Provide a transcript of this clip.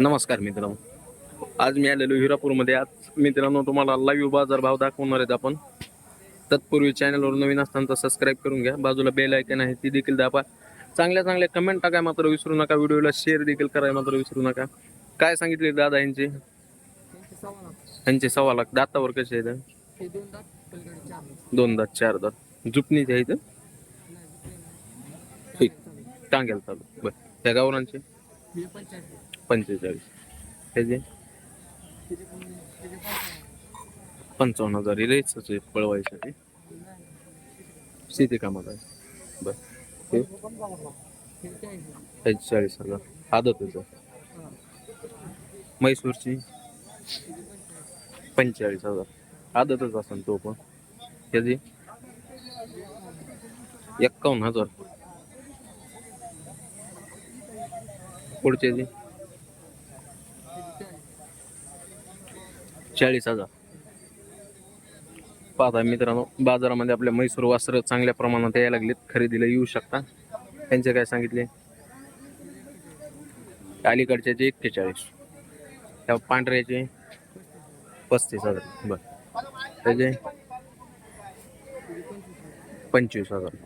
नमस्कार मित्रांनो. आज मी आलेलो हिरापूरमध्ये. आज मित्रांनो तुम्हाला लाईव्ह बाजार भाव दाखवणार आहेत आपण. तत्पूर्वी चॅनलवर नवीन असताना तर सबस्क्राईब करून घ्या. बाजूला बेल ऐकन आहे ती देखील दाबा. चांगल्या चांगल्या कमेंट टाकाय मात्र विसरू नका. व्हिडिओला शेअर देखील करायला मात्र विसरू नका. काय सांगितले दादा यांचे? यांचे सव्वा लाख. दातावर कसे आहेत? दोन दात चार दात. दोन जुपणीचे आहेत? ठीक. टांगेल चालू. बरं. त्या गावरांचे पंचेचाळीस. त्याचे? पंचावन्न. हजार. इलेच पळवायसाठी. शेती कामात आहे. बरं. हे? चाळीस. हजार. आदतच आहे म्हैसूरची? पंचेचाळीस. पंचेचाळीस हजार. आदतच असेल तो पण. त्याची एक्कावन्न हजार. पुढचे ते चाळीस. हजार. पाहता मित्रांनो बाजारामध्ये आपल्या म्हैसूर वस्त्र चांगल्या प्रमाणात यायला लागलेत खरेदीला येऊ शकता. त्यांचे काय सांगितले? अलीकडच्याचे जे एक्केचाळीस. त्या पांढऱ्याचे पस्तीस हजार. बर. त्याचे पंचवीस हजार.